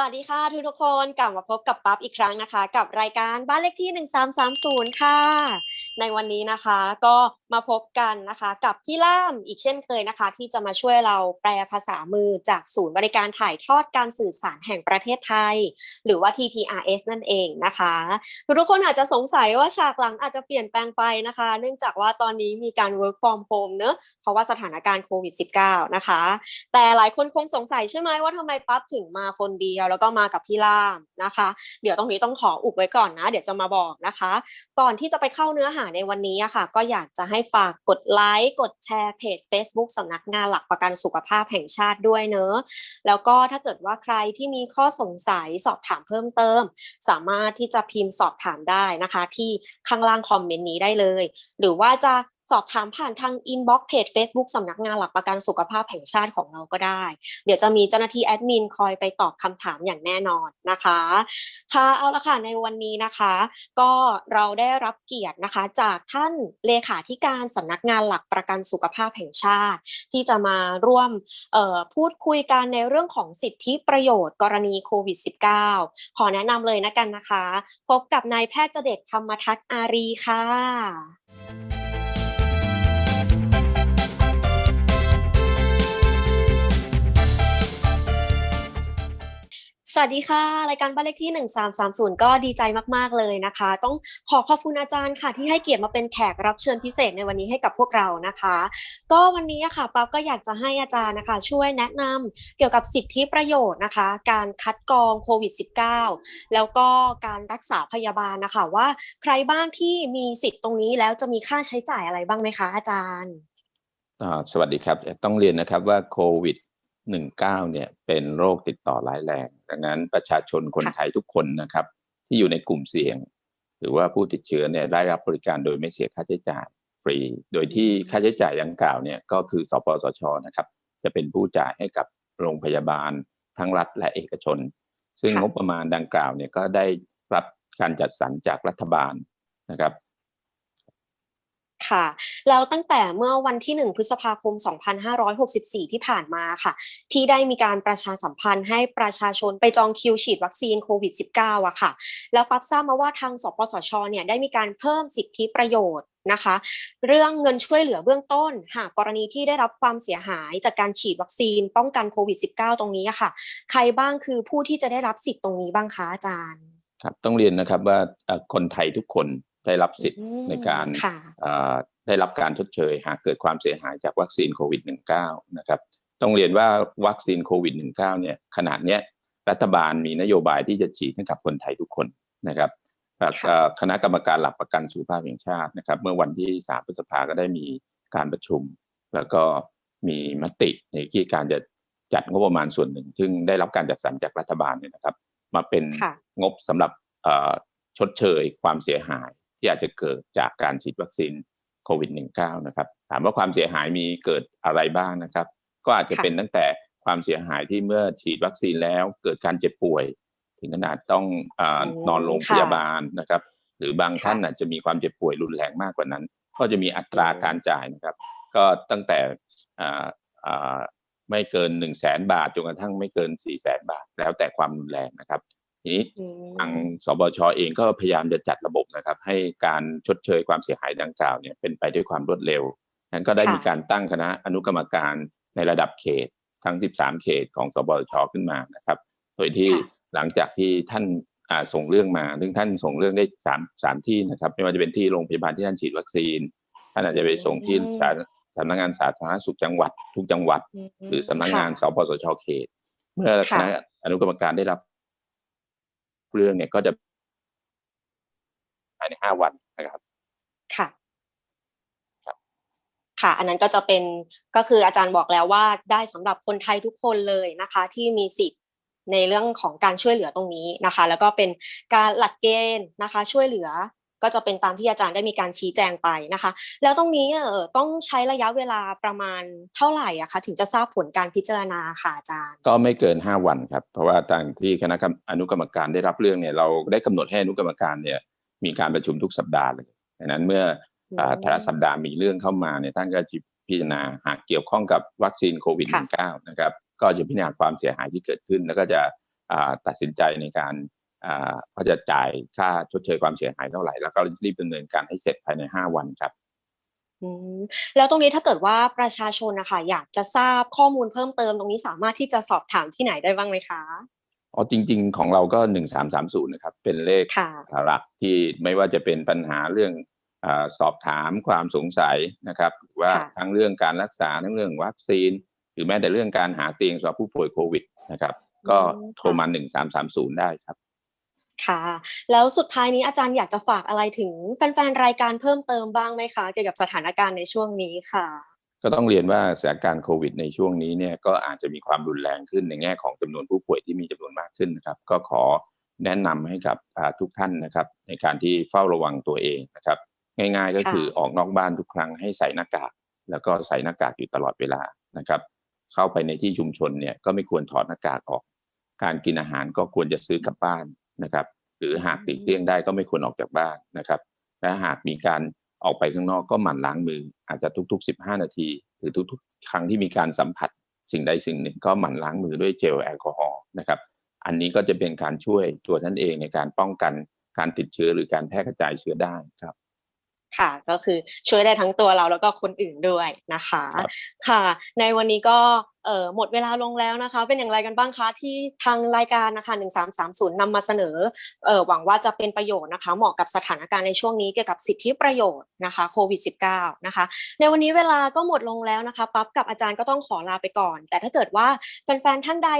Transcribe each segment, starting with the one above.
สวัสดีค่ะทุกทุกคนกลับมาพบกับปั๊บอีกครั้งนะคะ กับรายการบ้านเลขที่ 1330 ค่ะ ในวันนี้นะคะก็มาพบกันนะคะกับพี่ล่ามอีกเช่นเคยนะคะ ที่จะมาช่วยเราแปลภาษามือจากศูนย์บริการถ่ายทอดการสื่อสารแห่งประเทศไทย หรือว่า TTRS นั่นเองนะคะทุกคนอาจจะสงสัยว่าฉากหลังอาจจะเปลี่ยนแปลงไปนะคะ เนื่องจากว่าตอนนี้มีการ work from home เนอะเพราะว่าสถานการณ์โควิด -19 นะคะ แต่หลายคนคงสงสัยใช่ไหมว่าทำไมปั๊บถึงมาคนเดียว แล้วก็มากับพี่ล่ามนะคะ เดี๋ยวตรงนี้ต้องขออุบไว้ก่อนนะ เดี๋ยวจะมาบอกนะคะ ก่อนที่จะไปเข้าเนื้ออหาในวันนี้อะค่ะ ก็อยากจะให้ฝากกดไลค์กดแชร์เพจ Facebook สำนักงานหลักประกันสุขภาพแห่งชาติด้วยเนอะแล้วก็ถ้าเกิดว่าใครที่มีข้อสงสัยสอบถามเพิ่มเติม สามารถที่จะพิมพ์สอบถามได้นะคะ ที่ข้างล่างคอมเมนต์นี้ได้เลย หรือว่าจะ สอบถามผ่านทางอินบ็อกซ์เพจ Facebook สำนักงานหลักประกันสุขภาพแห่งชาติของเราก็ได้ เดี๋ยวจะมีเจ้าหน้าที่แอดมินคอยไปตอบคำถามอย่างแน่นอนนะคะ ค่ะเอาละค่ะในวันนี้นะคะ ก็เราได้รับเกียรตินะคะ จากท่านเลขาธิการสำนักงานหลักประกันสุขภาพแห่งชาติ ที่จะมาร่วมพูดคุยกันในเรื่องของสิทธิประโยชน์กรณีโควิด -19 ขอแนะนำเลยนะกันนะคะ พบกับนายแพทย์เจเดชธรรมทัศน์อารีค่ะ สวัสดีค่ะ รายการบ้านเลขที่ 1330 ก็ดีใจมากๆเลยนะคะ ต้องขอขอบคุณอาจารย์ค่ะ ที่ให้เกียรติมาเป็นแขกรับเชิญพิเศษในวันนี้ให้กับพวกเรานะคะ ก็วันนี้ค่ะปั๊บก็อยากจะให้อาจารย์นะคะ ช่วยแนะนำเกี่ยวกับสิทธิประโยชน์นะคะ การคัดกรองโควิด -19 แล้วก็การรักษาพยาบาลนะคะว่าใครบ้างที่มีสิทธิ์ตรงนี้แล้วจะมีค่าใช้จ่ายอะไรบ้างไหมคะ อาจารย์สวัสดีครับต้องเรียนนะครับว่าโควิด19เนี่ยเป็นโรคติดต่อร้ายแรง ดังนั้นประชาชนคนค่ะไทยทุกคนนะครับ ที่อยู่ในกลุ่มเสี่ยง หรือว่าผู้ติดเชื้อเนี่ยได้รับบริการโดยไม่เสียค่าใช้จ่ายฟรี โดยที่ค่าใช้จ่ายดังกล่าวเนี่ยก็คือสปสชนะครับ จะเป็นผู้จ่ายให้กับโรงพยาบาลทั้งรัฐและเอกชน ซึ่งค่ะงบประมาณดังกล่าวเนี่ยก็ได้รับการจัดสรรจากรัฐบาลนะครับ ค่ะ แล้วตั้งแต่เมื่อวันที่ 1 พฤษภาคม 2564 ที่ผ่านมาค่ะ ที่ได้มีการประชาสัมพันธ์ให้ประชาชนไปจองคิวฉีดวัคซีนโควิด -19 อะค่ะ แล้วปั๊บทราบมาว่าทางสปสชเนี่ยได้มีการเพิ่มสิทธิประโยชน์นะคะ เรื่องเงินช่วยเหลือเบื้องต้น หากกรณีที่ได้รับความเสียหายจากการฉีดวัคซีนป้องกันโควิด -19 ตรงนี้อะค่ะ ใครบ้างคือผู้ที่จะได้รับสิทธิ์ตรงนี้บ้างคะอาจารย์ ครับ ต้องเรียนนะครับว่าคนไทยทุกคน ได้รับสิทธิ์อืมในการค่ะเอ่อได้รับการชดเชย หากเกิดความเสียหายจากวัคซีนโควิด -19 นะครับต้องเรียนว่าวัคซีนโควิด -19 เนี่ยขนาดเนี้ยรัฐบาลมีนโยบายที่จะฉีดให้กับคนไทยทุกคนนะครับเอ่อค่ะเอ่อคณะกรรมการหลักประกันสุขภาพแห่งชาตินะครับ เมื่อวันที่ 3 พฤษภาก็ได้มีการประชุม แล้วก็มีมติในที่การจะจัดงบประมาณส่วนหนึ่ง ซึ่งได้รับการจัดสรรจากรัฐบาลเนี่ยนะครับ มาเป็นค่ะงบสำหรับเอ่อชดเชยความเสียหาย ที่อาจจะเกิดจากการฉีดวัคซีนโควิด -19 นะครับ ถามว่าความเสียหายมีเกิดอะไรบ้างนะครับ ก็อาจจะค่ะเป็นตั้งแต่ความเสียหายที่เมื่อฉีดวัคซีนแล้วเกิดการเจ็บป่วย ถึงขนาดต้องเอออืมนอนโรงพยาบาลนะครับ หรือบางค่ะท่านอาจจะมีความเจ็บป่วยรุนแรงมากกว่านั้น ก็จะมีอัตราอืมการจ่ายนะครับ ก็ตั้งแต่อ่าอ่าไม่เกินหนึ่งแสนบาทจนกระทั่งไม่เกินสี่แสนบาท แล้วแต่ความรุนแรงนะครับ ทีนี้อืมทางสบชเองก็พยายามจะจัดระบบนะครับ ให้การชดเชยความเสียหายดังกล่าวเนี่ยเป็นไปด้วยความรวดเร็วนั้นก็ได้ค่ะมีการตั้งคณะอนุกรรมการในระดับเขตทั้ง 13 เขตของสบชขึ้นมานะครับ โดยที่ค่ะหลังจากที่ท่านอ่าส่งเรื่องมาซึ่งท่านส่งเรื่องได้สามสามที่นะครับ ไม่ว่าจะเป็นที่โรงพยาบาลที่ท่านฉีดวัคซีน ท่านอาจจะไปส่งที่อืมสาสำนักงานสาธารณสุขจังหวัด ทุกจังหวัด หรือสำนักงานสค่ะปสชเขต เมื่อคค่ะณะอนุกรรมการได้รับ เรื่องเนี่ยก็จะภายในห้าวันนะครับ ค่ะครับค่ะ อันนั้นก็จะเป็นก็คืออาจารย์บอกแล้วว่าได้สำหรับคนไทยทุกคนเลยนะคะ ที่มีสิทธิ์ในเรื่องของการช่วยเหลือตรงนี้นะคะ แล้วก็เป็นการหลักเกณฑ์นะคะ ช่วยเหลือ ก็จะเป็นตามที่อาจารย์ได้มีการชี้แจงไปนะคะ แล้วตรงนี้เออต้องใช้ระยะเวลาประมาณเท่าไหร่อะคะถึงจะทราบผลการพิจารณาค่ะอาจารย์ ก็ไม่เกินห้าวันครับ เพราะว่าทางที่คณะกรรมอนุกรรมการได้รับเรื่องเนี่ยเราได้กำหนดให้อนุกรรมการเนี่ยมีการประชุมทุกสัปดาห์เลยดังนั้นเมื่ออ่าอืมแต่ละสัปดาห์มีเรื่องเข้ามาเนี่ยท่านก็จะพิจารณาหากเกี่ยวข้องกับวัคซีนโควิดค่ะ -19 นะครับก็จะพิจารณาความเสียหายที่เกิดขึ้น แล้วก็จะอ่าตัดสินใจในการ อ่าเขาจะจ่ายค่าชดเชยความเสียหายเท่าไหร่ แล้วก็รีบดำเนินการให้เสร็จภายใน 5 วันครับอืมแล้วตรงนี้ถ้าเกิดว่าประชาชนนะคะอยากจะทราบข้อมูลเพิ่มเติมตรงนี้สามารถที่จะสอบถามที่ไหนได้บ้างไหมคะอ๋อจริง ๆ ของเราก็หนึ่งสามสามศูนย์นะครับ เป็นเลขค่ะหลักที่ไม่ว่าจะเป็นปัญหาเรื่องอาสอบถามความสงสัยนะครับหรือว่าค่ะทั้งเรื่องการรักษาทั้งเรื่องวัคซีน หรือแม้แต่เรื่องการหาเตียงสำหรับผู้ป่วยโควิดนะครับ ก็โทรมาหนึ่งสามสามศูนย์ได้ครับ ค่ะ แล้วสุดท้ายนี้อาจารย์อยากจะฝากอะไรถึงแฟนๆรายการเพิ่มเติมบ้างไหมคะ เกี่ยวกับสถานการณ์ในช่วงนี้ค่ะ ก็ต้องเรียนว่าสถานการณ์โควิดในช่วงนี้เนี่ยก็อาจจะมีความรุนแรงขึ้นในแง่ของจำนวนผู้ป่วยที่มีจำนวนมากขึ้นนะครับ ก็ขอแนะนำให้กับอ่าทุกท่านนะครับ ในการที่เฝ้าระวังตัวเองนะครับ ง่ายๆก็คือออกนอกบ้านทุกครั้งให้ใส่หน้ากาก แล้วก็ใส่หน้ากากอยู่ตลอดเวลานะครับ เข้าไปในที่ชุมชนเนี่ยก็ไม่ควรถอดหน้ากากออก การกินอาหารก็ควรจะซื้อกลับบ้าน นะครับ หรือหากหลีกเลี่ยงได้ก็ไม่ควรออกจากบ้านนะครับ และหากมีการออกไปข้างนอกก็หมั่นล้างมือ อาจจะทุก ๆ 15 นาที หรือทุก ๆ ครั้งที่มีการสัมผัสสิ่งใดสิ่งหนึ่งก็หมั่นล้างมือด้วยเจลแอลกอฮอล์นะครับ อันนี้ก็จะเป็นการช่วยตัวท่านเองในการป้องกันการติดเชื้อหรือการแพร่กระจายเชื้อได้ครับค่ะก็คือช่วยได้ทั้งตัวเราแล้วก็คนอื่นด้วยนะคะครับค่ะ ในวันนี้ก็เอ่อหมดเวลาลงแล้วนะคะ เป็นอย่างไรกันบ้างคะที่ทางรายการนะคะ1330นำมาเสนอเอ่อหวังว่าจะเป็นประโยชน์นะคะ เหมาะกับสถานการณ์ในช่วงนี้เกี่ยวกับสิทธิประโยชน์นะคะโควิด -19 นะคะ ในวันนี้เวลาก็หมดลงแล้วนะคะ ปั๊บกับอาจารย์ก็ต้องขอลาไปก่อน แต่ถ้าเกิดว่าแฟนๆท่านใด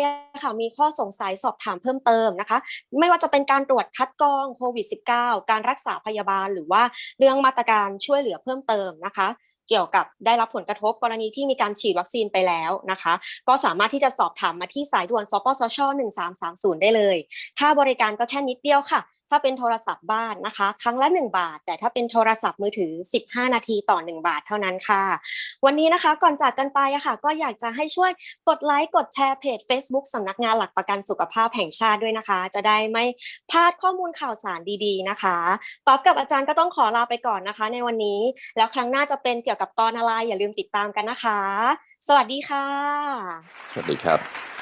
ค่ะมีข้อสงสัยสอบถามเพิ่มเติมนะคะ ไม่ว่าจะเป็นการตรวจคัดกรองโควิด -19 การรักษาพยาบาลหรือว่าเรื่องมาตรการช่วยเหลือเพิ่มเติมนะคะ เกี่ยวกับได้รับผลกระทบกรณีที่มีการฉีดวัคซีนไปแล้วนะคะ ก็สามารถที่จะสอบถามมาที่สายด่วนสปสช 1330 ได้เลย ค่าบริการก็แค่นิดเดียวค่ะ ถ้าเป็นโทรศัพท์บ้านนะคะ ครั้งละ 1 บาท แต่ถ้าเป็นโทรศัพท์มือถือ 15 นาทีต่อ 1 บาทเท่านั้นค่ะ วันนี้นะคะก่อนจากกันไปอะค่ะ ก็อยากจะให้ช่วยกดไลค์กดแชร์เพจ Facebook สำนักงานหลักประกันสุขภาพแห่งชาติด้วยนะคะ จะได้ไม่พลาดข้อมูลข่าวสารดีๆนะคะป๊อปกับอาจารย์ก็ต้องขอลาไปก่อนนะคะ ในวันนี้แล้วครั้งหน้าจะเป็นเกี่ยวกับตอนอะไรอย่าลืมติดตามกันนะคะ สวัสดีค่ะ สวัสดีครับ